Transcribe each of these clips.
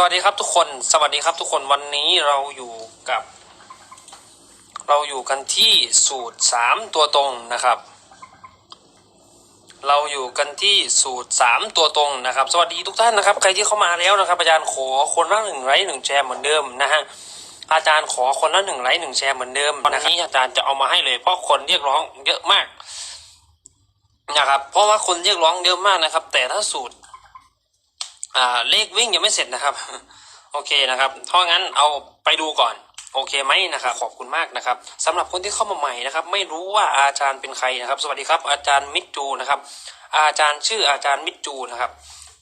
สวัสดีครับทุกคน สวัสดีครับทุกคน วันนี้เราอยู่กับ เราอยู่กันที่สูตรสามตัวตรงนะครับ เราอยู่กันที่สูตรสามตัวตรงนะครับ สวัสดีทุกท่านนะครับ ใครที่เข้ามาแล้วนะครับ อาจารย์ขอคนละหนึ่งไลค์หนึ่งแชร์เหมือนเดิมนะฮะ อาจารย์ขอคนละหนึ่งไลค์หนึ่งแชร์เหมือนเดิมวันนี้อาจารย์จะเอามาให้เลยเพราะคนเรียกร้องเยอะมากนะครับ เพราะว่าคนเรียกร้องเยอะมากนะครับ แต่ถ้าสูตร อ่าเลขวิ่งยังไม่เสร็จนะครับ โอเคนะครับเพรางั้นเอาไปดูก่อนโอเคไหมนะครับขอบคุณมากนะครับสำหรับคนที่เข้ามาใหม่นะครับ ไม่รู้ว่าอาจารย์เป็นใครนะครับ สวัสดีครับ อาจารย์มิจูนะครับ อาจารย์ชื่ออาจารย์มิจูนะครับ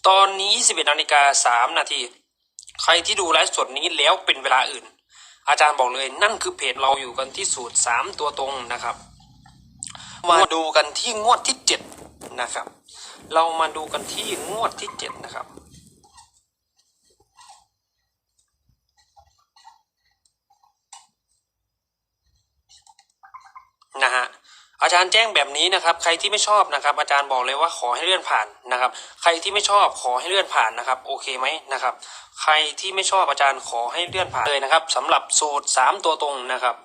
ตอนนี้11นาฬิกา3นาทีใครที่ดูไลฟ์สดนี้แล้วเป็นเวลาอื่น อาจารย์บอกเลยนั่นคือเพจเราอยู่กันที่สูตร 3 ตัวตรงนะครับ มาดูกันที่งวดที่ 7 นะครับ เรามาดูกันที่งวดที่ 7 นะครับ นะฮะ อาจารย์แจ้งแบบนี้นะครับ ใครที่ไม่ชอบนะครับ อาจารย์บอกเลยว่าขอให้เลื่อนผ่านนะครับ ใครที่ไม่ชอบขอให้เลื่อนผ่านนะครับ โอเคไหมนะครับ ใครที่ไม่ชอบอาจารย์ขอให้เลื่อนผ่านเลยนะครับสำหรับสูตรสามตัวตรงนะครับ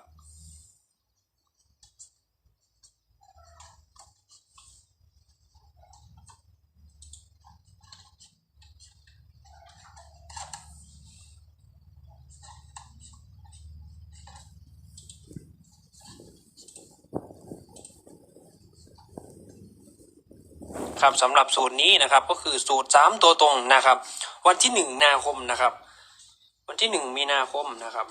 ครับสำหรับสูตรนี้นะครับก็คือสูตรสามตัวตรงนะครับ วันที่หนึ่งมีนาคมนะครับ วันที่หนึ่งมีนาคมนะครับ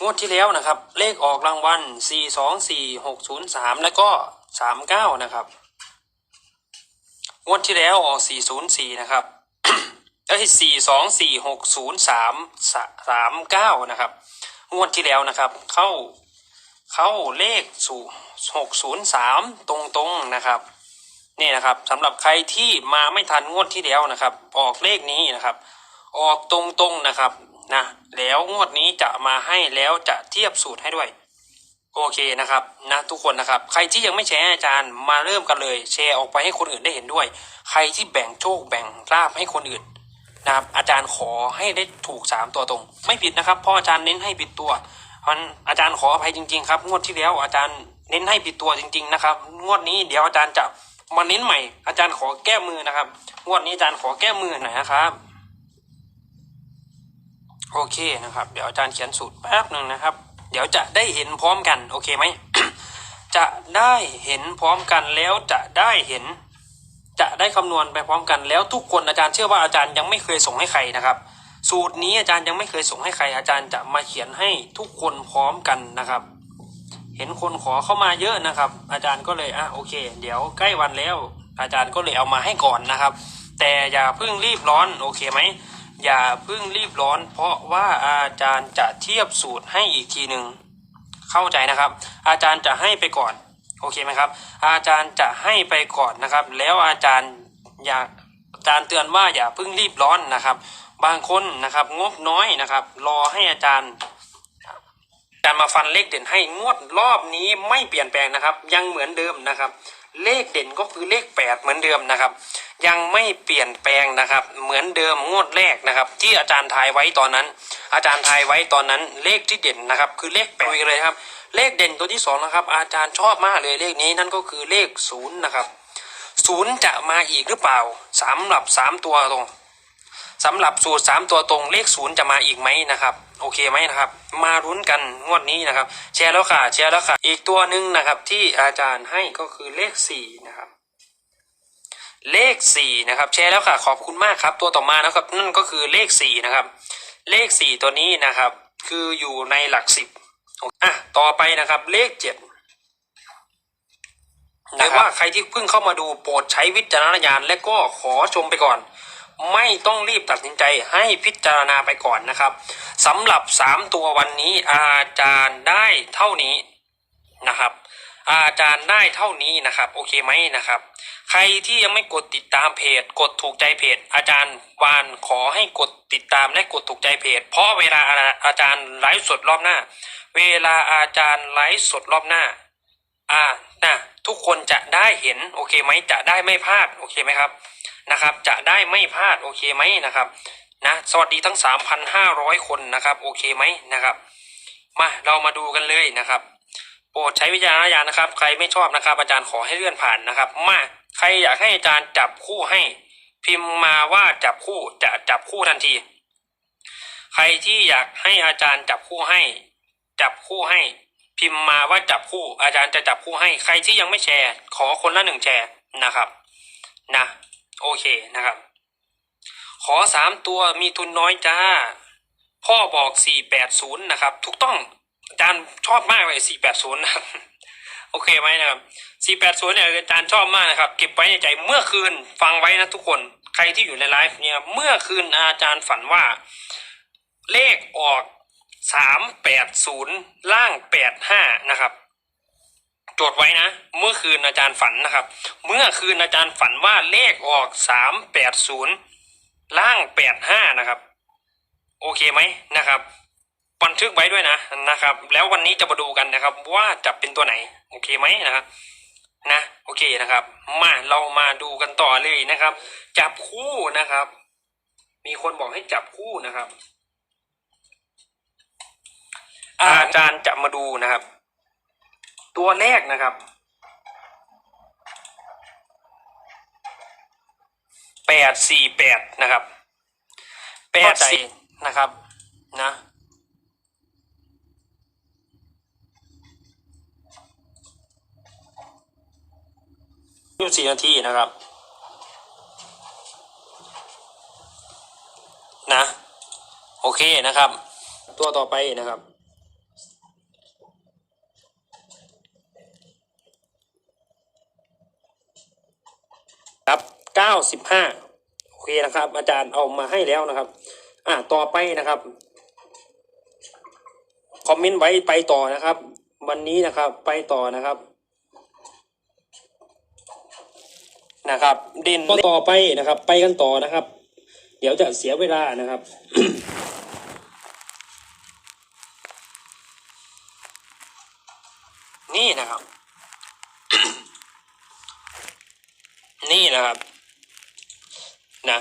งวดที่แล้วนะครับ เลขออกรางวัลสี่สองสี่หกศูนย์สามแล้วก็สามเก้านะครับ งวดที่แล้วออก 404 นะครับเอ้ย424 603 39 นะครับ งวดที่แล้วนะครับ เข้าเข้าเลขสู่603 ตรงๆนะครับนี่นะครับสำหรับใครที่มาไม่ทันงวดที่แล้วนะครับ ออกเลขนี้นะครับ ออกตรงๆนะครับนะแล้วงวดนี้จะมาให้แล้วจะเทียบสูตรให้ด้วย โอเคนะครับนะทุกคนนะครับ ใครที่ยังไม่แชร์อาจารย์มาเริ่มกันเลย แชร์ออกไปให้คนอื่นได้เห็นด้วย ใครที่แบ่งโชคแบ่งลาบให้คนอื่นนะครับอาจารย์ขอให้ได้ถูกสามตัวตรง ไม่ผิดนะครับเพราะอาจารย์เน้นให้ผิดตัวเพราะฉะนั้นอาจารย์ขออภัยจริง ๆ ครับงวดที่แล้วอาจารย์เน้นให้ผิดตัวจริง ๆ นะครับ งวดนี้เดี๋ยวอาจารย์จะมาเน้นใหม่ อาจารย์ขอแก้มือนะครับงวดนี้อาจารย์ขอแก้มือหน่อยนะครับโอเคนะครับ เดี๋ยวอาจารย์เขียนสูตรแป๊บหนึ่งนะครับ เดี๋ยวจะได้เห็นพร้อมกันโอเคไหมจะได้เห็นพร้อมกันแล้วจะได้เห็น จะได้คำนวณไปพร้อมกันแล้วทุกคนอาจารย์เชื่อว่าอาจารย์ยังไม่เคยส่งให้ใครนะครับ สูตรนี้อาจารย์ยังไม่เคยส่งให้ใคร อาจารย์จะมาเขียนให้ทุกคนพร้อมกันนะครับ เห็นคนขอเข้ามาเยอะนะครับ อาจารย์ก็เลยอะโอเค เดี๋ยวใกล้วันแล้ว อาจารย์ก็เลยเอามาให้ก่อนนะครับ แต่อย่าเพิ่งรีบร้อนโอเคไหม อย่าเพิ่งรีบร้อน เพราะว่าอาจารย์จะเทียบสูตรให้อีกทีหนึ่งเข้าใจนะครับ อาจารย์จะให้ไปก่อนโอเคไหมครับ อาจารย์จะให้ไปก่อนนะครับ แล้วอาจารย์อยากอาจารย์เตือนว่าอย่าเพิ่งรีบร้อนนะครับ บางคนนะครับงบน้อยนะครับ รอให้อาจารย์ อาจารมาฟันเลขเด่นให้งวดรอบนี้ไม่เปลี่ยนแปลงนะครับ ยังเหมือนเดิมนะครับ เลขเด่นก็คือเลขแปดเหมือนเดิมนะครับ ยังไม่เปลี่ยนแปลงนะครับ เหมือนเดิมงวดแรกนะครับ ที่อาจารย์ทายไว้ตอนนั้น อาจารย์ทายไว้ตอนนั้น เลขที่เด่นนะครับ คือเลขแปดเลยครับ เลขเด่นตัวที่สองนะครับ อาจารย์ชอบมากเลยเลขนี้นั่นก็คือเลขศูนย์นะครับศูนย์จะมาอีกหรือเปล่าสำหรับสามตัวตรง สำหรับสูตรสามตัวตรงเลขศูนย์จะมาอีกไหมนะครับ โอเคไหมนะครับ มารุ้นกันงวดนี้นะครับ แชร์แล้วค่ะแชร์แล้วค่ะ อีกตัวหนึ่งนะครับ ที่อาจารย์ให้ก็คือเลขสี่นะครับเลขสี่นะครับแชร์แล้วค่ะขอบคุณมากครับ ตัวต่อมานะครับ นั่นก็คือเลขสี่นะครับ เลขสี่ตัวนี้นะครับ คืออยู่ในหลักสิบอะต่อไปนะครับเลขเจ็ดแต่ว่าใครที่เพิ่งเข้ามาดูโปรดใช้วิจารณญาณและก็ขอชมไปก่อน ไม่ต้องรีบตัดสินใจให้พิจารณาไปก่อนนะครับสำหรับสามตัววันนี้อาจารย์ได้เท่านี้นะครับอาจารย์ได้เท่านี้นะครับ โอเคไหมนะครับ ใครที่ยังไม่กดติดตามเพจ กดถูกใจเพจ อาจารย์วานขอให้กดติดตามและกดถูกใจเพจ เพราะเวลาอาจารย์ไลฟ์สดรอบหน้า เวลาอาจารย์ไลฟ์สดรอบหน้า อ่านะทุกคนจะได้เห็นโอเคไหมจะได้ไม่พลาดโอเคไหมครับ นะครับ จะได้ไม่พลาดโอเคไหมนะครับนะสวัสดีทั้ง 3,500 คนนะครับโอเคไหมนะครับ มาเรามาดูกันเลยนะครับ โปรดใช้วิจารณญาณนะครับ ใครไม่ชอบนะครับ อาจารย์ขอให้เลื่อนผ่านนะครับ มาใครอยากให้อาจารย์จับคู่ให้ พิมพ์มาว่าจับคู่จะจับคู่ทันที ใครที่อยากให้อาจารย์จับคู่ให้ จับคู่ให้ พิมพ์มาว่าจับคู่ อาจารย์จะจับคู่ให้ ใครที่ยังไม่แชร์ ขอคนละหนึ่งแชร์นะครับ นะ โอเคนะครับ ขอสามตัวมีทุนน้อยจ้า พ่อบอกสี่แปดศูนย์นะครับ ถูกต้องอาจารย์ชอบมากเลยสี่แปดศูนย์นะครับโอเคไหมนะครับสี่แปดศูนย์เนี่ยอาจารย์ชอบมากนะครับ เก็บไว้ในใจเมื่อคืนฟังไว้นะทุกคน ใครที่อยู่ในไลฟ์เนี่ยเมื่อคืนอาจารย์ฝันว่า เลขออกสามแปดศูนย์ล่างแปดห้านะครับ จดไว้นะ เมื่อคืนอาจารย์ฝันนะครับ เมื่อคืนอาจารย์ฝันว่าเลขออกสามแปดศูนย์ล่างแปดห้านะครับ โอเคไหมนะครับบันทึกไว้ด้วยนะนะครับ แล้ววันนี้จะมาดูกันนะครับ ว่าจะเป็นตัวไหน โอเคไหมนะครับนะโอเคนะครับ มาเรามาดูกันต่อเลยนะครับ จับคู่นะครับ มีคนบอกให้จับคู่นะครับ อาจารย์จะมาดูนะครับ ตัวแรกนะครับแปดสี่แปดนะครับแปดสี่นะครับนะยี่สี่นาทีนะครับ นะ โอเคนะครับ ตัวต่อไปนะครับ ครับเก้าสิบห้าโอเคนะครับ อาจารย์เอามาให้แล้วนะครับ อ่าต่อไปนะครับคอมเมนต์ไว้ไปต่อนะครับ วันนี้นะครับไปต่อนะครับนะครับ เด่นต่อไปนะครับ ไปกันต่อนะครับ เดี๋ยวจะเสียเวลานะครับนี่นะครับ นี่นะครับนะ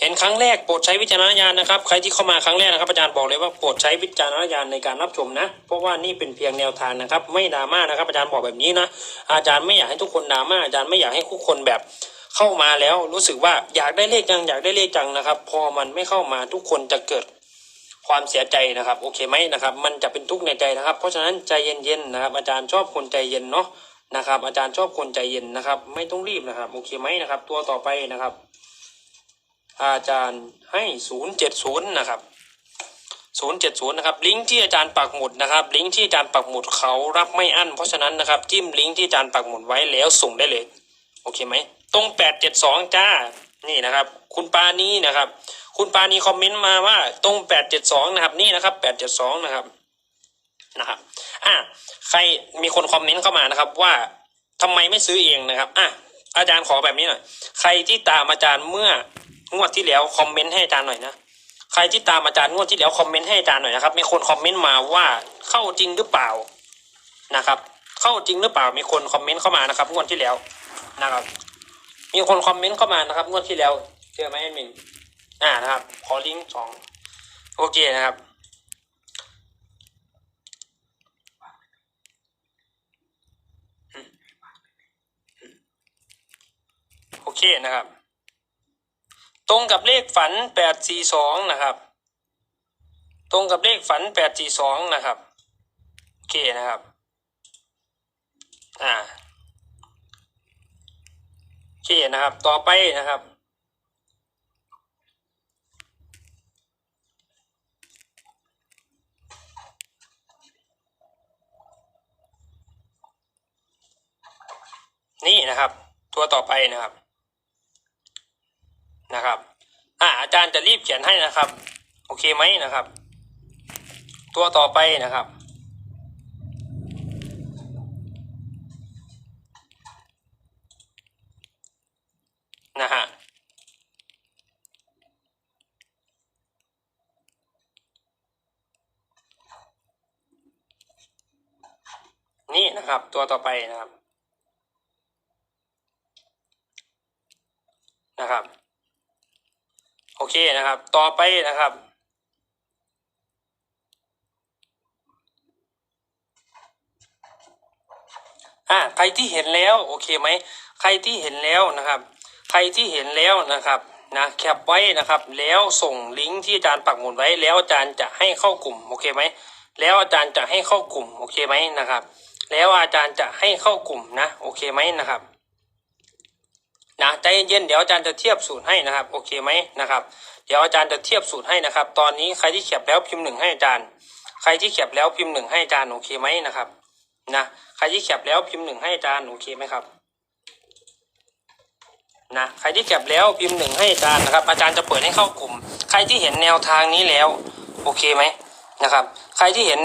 เห็นครั้งแรกโปรดใช้วิจารณญาณนะครับ ใครที่เข้ามาครั้งแรกนะครับอาจารย์บอกเลยว่าโปรดใช้วิจารณญาณในการรับชมนะ เพราะว่านี่เป็นเพียงแนวทางนะครับ ไม่ดราม่านะครับ อาจารย์บอกแบบนี้นะอาจารย์ไม่อยากให้ทุกคนดราม่าอาจารย์ไม่อยากให้ทุกคนแบบเข้ามาแล้วรู้สึกว่าอยากได้เลขจังอยากได้เลขจังนะครับ พอมันไม่เข้ามาทุกคนจะเกิดความเสียใจนะครับ โอเคไหมนะครับ มันจะเป็นทุกข์ในใจนะครับ เพราะฉะนั้นใจเย็นๆนะครับ อาจารย์ชอบคนใจเย็นเนาะ นะครับ อาจารย์ชอบคนใจเย็นนะครับ ไม่ต้องรีบนะครับโอเคไหมนะครับ ตัวต่อไปนะครับ อาจารย์ให้ศูนย์เจ็ดศูนย์นะครับศูนย์เจ็ดศูนย์นะครับลิงก์ที่อาจารย์ปักหมุดนะครับลิงก์ที่อาจารย์ปักหมุดเขารับไม่อั้นเพราะฉะนั้นนะครับจิ้มลิงก์ที่อาจารย์ปักหมุดไว้แล้วส่งได้เลยโอเคไหมตรงแปดเจ็ดสองจ้านี่นะครับ คุณปานีนะครับ คุณปานีคอมเมนต์มาว่าตรงแปดเจ็ดสองนะครับนี่นะครับแปดเจ็ดสองนะครับนะครับ อะใครมีคนคอมเมนต์เข้ามานะครับ ว่าทำไมไม่ซื้อเองนะครับอะอาจารย์ขอแบบนี้หน่อยใครที่ตามอาจารย์เมื่องวดที่แล้วคอมเมนต์ให้อาจารย์หน่อยนะใครที่ตามอาจารย์งวดที่แล้วคอมเมนต์ให้อาจารย์หน่อยนะครับ มีคนคอมเมนต์มาว่าเข้าจริงหรือเปล่านะครับ เข้าจริงหรือเปล่ามีคนคอมเมนต์เข้ามานะครับงวดที่แล้วนะครับ มีคนคอมเมนต์เข้ามานะครับงวดที่แล้วเจอไหมแอดมินอ่านะครับ ขอลิงก์สองโอเคนะครับ เคนะครับ ตรงกับเลขฝันแปดสี่สองนะครับ ตรงกับเลขฝันแปดสี่สองนะครับโอเคนะครับอ่าโอเคนะครับ ต่อไปนะครับนี่นะครับ ตัวต่อไปนะครับ นะครับ อ่าอาจารย์จะรีบเขียนให้นะครับ โอเคไหมนะครับ ตัวต่อไปนะครับ นะฮะนี่นะครับ ตัวต่อไปนะครับ โอ เคนะครับ ต่อไปนะครับ อ่าใครที่เห็นแล้วโอเคไหมใครที่เห็นแล้วนะครับ ใครที่เห็นแล้วนะครับนะแคปไว้นะครับ แล้วส่งลิงก์ที่อาจารย์ปักหมุดไว้ แล้วอาจารย์จะให้เข้ากลุ่มโอเคไหมแล้วอาจารย์จะให้เข้ากลุ่มโอเคไหมนะครับ แล้วอาจารย์จะให้เข้ากลุ่มนะโอเคไหมนะครับ นะใจเย็นๆเดี๋ยวอาจารย์จะเทียบสูตรให้นะครับโอเคไหมนะครับ เดี๋ยวอาจารย์จะเทียบสูตรให้นะครับ ตอนนี้ใครที่แคปแล้วพิมพ์หนึ่งให้อาจารย์ ใครที่แคปแล้วพิมพ์หนึ่งให้อาจารย์โอเคไหมนะครับนะใครที่แคปแล้วพิมพ์หนึ่งให้อาจารย์โอเคไหมครับนะใครที่แคปแล้วพิมพ์หนึ่งให้อาจารย์นะครับ อาจารย์จะเปิดให้เข้ากลุ่ม ใครที่เห็นแนวทางนี้แล้ว โอเคไหมนะครับ ใครที่เห็นแนว